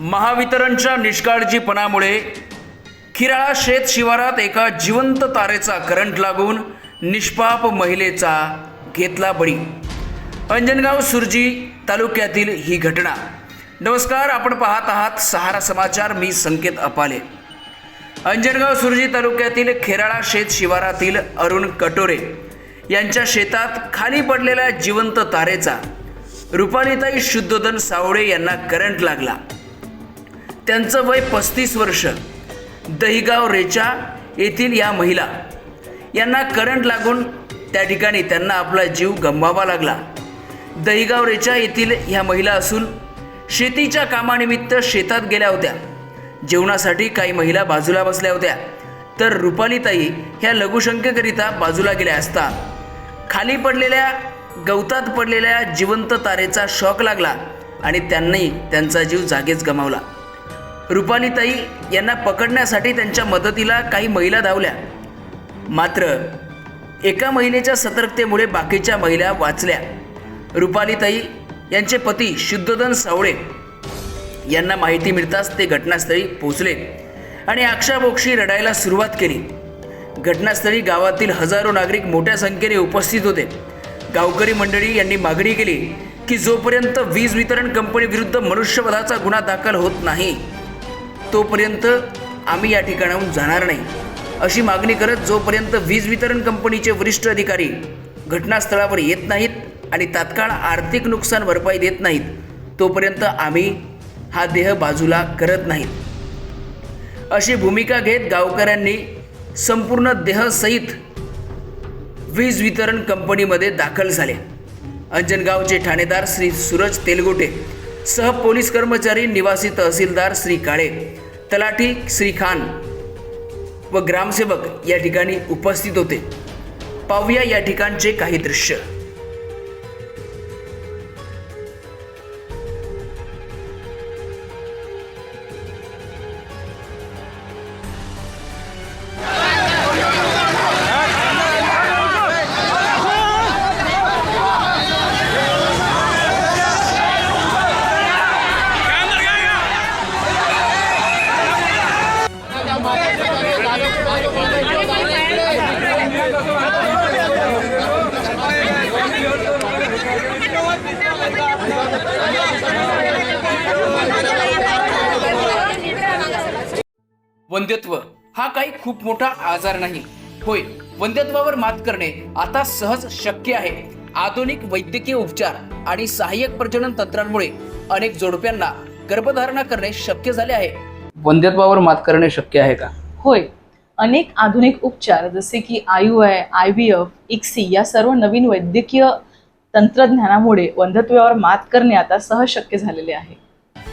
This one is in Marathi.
महावितरणच्या निष्काळजीपणामुळे खिराळा शेत शिवारात एका जिवंत तारेचा करंट लागून निष्पाप महिलेचा घेतला बळी. अंजनगाव सुरजी तालुक्यातील ही घटना. नमस्कार आपण पाहत आहात सहारा समाचार. मी संकेत अपाले. अंजनगाव सुरजी तालुक्यातील खेराळा शेत शिवारातील अरुण कटोरे यांच्या शेतात खाली पडलेल्या जिवंत तारेचा रुपालीताई शुद्धोधन सावळे यांना करंट लागला. त्यांचं वय पस्तीस वर्ष. दहिगाव रेचा येथील या महिला. यांना करंट लागून त्या ठिकाणी त्यांना आपला जीव गमवावा लागला. दहिगाव रेचा येथील ह्या महिला असून शेतीच्या कामानिमित्त शेतात गेल्या होत्या. जेवणासाठी काही महिला बाजूला बसल्या होत्या. तर रुपालीताई ह्या लघुशंकेकरिता बाजूला गेल्या असता. खाली पडलेल्या गवतात पडलेल्या जिवंत तारेचा शॉक लागला आणि त्यांनी त्यांचा जीव जागेच गमावला. रुपालीताई यांना पकडण्यासाठी त्यांच्या मदतीला काही महिला धावल्या. मात्र एका महिलेच्या सतर्कतेमुळे बाकीच्या महिला वाचल्या. रुपालीताई यांचे पती शुद्धोदन सावळे यांना माहिती मिळताच ते घटनास्थळी पोहोचले आणि अक्षाबोक्षी रडायला सुरुवात केली. घटनास्थळी गावातील हजारो नागरिक मोठ्या संख्येने उपस्थित होते. गावकरी मंडळी यांनी मागणी केली की जोपर्यंत वीज वितरण कंपनीविरुद्ध मनुष्यवधाचा गुन्हा दाखल होत नाही तोपर्यंत आम्ही या ठिकाणाहून जाणार नाही. अशी मागणी करत जोपर्यंत वीज वितरण कंपनीचे वरिष्ठ अधिकारी घटनास्थळावर येत नाहीत आणि तात्काळ आर्थिक नुकसान भरपाई देत नाहीत तोपर्यंत आम्ही हा देह बाजूला करत नाहीत. अशी भूमिका घेत गावकऱ्यांनी संपूर्ण देहसहित वीज वितरण कंपनीमध्ये दाखल झाले. अंजनगावचे ठाणेदार श्री सूरज तेलगोटे सह पोलीस कर्मचारी निवासी तहसीलदार श्री काळे तलाठी श्री खान व ग्रामसेवक या ठिकाणी उपस्थित होते. पाहूया या ठिकाणचे काही दृश्य. वंध्यत्व हा काही खूप मोठा आजार नाही. होय वंध्यत्वावर मात करणे आता सहज शक्य आहे. आधुनिक वैद्यकीय उपचार आणि सहाय्यक प्रजनन तंत्रांमुळे अनेक जोडप्यांना गर्भधारणा करणे शक्य झाले आहे. वंध्यत्वावर मात करणे शक्य आहे का? होय अनेक आधुनिक उपचार जसे की I U I I V F ICSI या सर्व नवीन वैद्यकीय तंत्रज्ञानामुळे वंध्यत्वावर मात करणे आता सहज शक्य झालेले आहे.